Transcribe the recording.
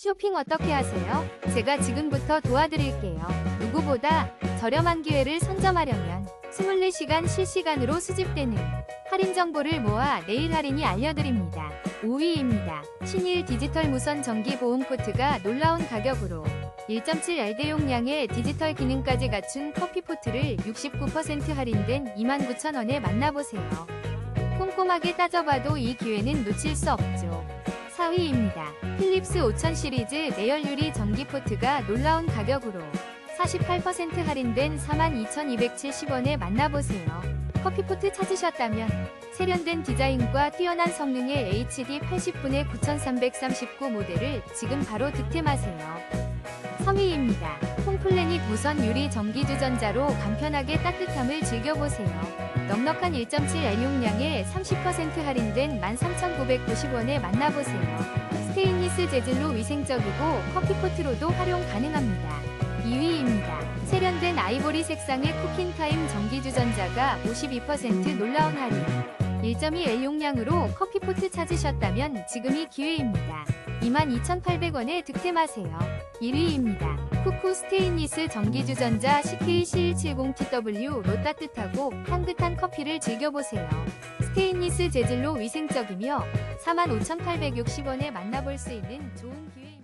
쇼핑 어떻게 하세요? 제가 지금부터 도와드릴게요. 누구보다 저렴한 기회를 선점하려면 24시간 실시간으로 수집되는 할인 정보를 모아 내일 할인이 알려드립니다. 5위입니다. 신일 디지털 무선 전기 보험 포트가 놀라운 가격으로 1.7LD 용량의 디지털 기능까지 갖춘 커피 포트를 69% 할인된 29,000원에 만나보세요. 꼼꼼하게 따져봐도 이 기회는 놓칠 수 없죠. 4위입니다. 필립스 5000 시리즈 내열유리 전기포트가 놀라운 가격으로 48% 할인된 42,270원에 만나보세요. 커피포트 찾으셨다면 세련된 디자인과 뛰어난 성능의 HD 80분의 9339 모델을 지금 바로 득템하세요. 3위입니다. 홈플래닛 무선 유리 전기주전자로 간편하게 따뜻함을 즐겨보세요. 넉넉한 1.7L 용량에 30% 할인된 13,990원에 만나보세요. 스테인리스 재질로 위생적이고 커피포트로도 활용 가능합니다. 2위입니다. 세련된 아이보리 색상의 쿠킹타임 전기주전자가 52% 놀라운 할인. 1.2L 용량으로 커피포트 찾으셨다면 지금이 기회입니다. 22,800원에 득템하세요. 1위입니다. 쿠쿠 스테인리스 전기주전자 CK7170TW로 따뜻하고 향긋한 커피를 즐겨보세요. 스테인리스 재질로 위생적이며 45,860원에 만나볼 수 있는 좋은 기회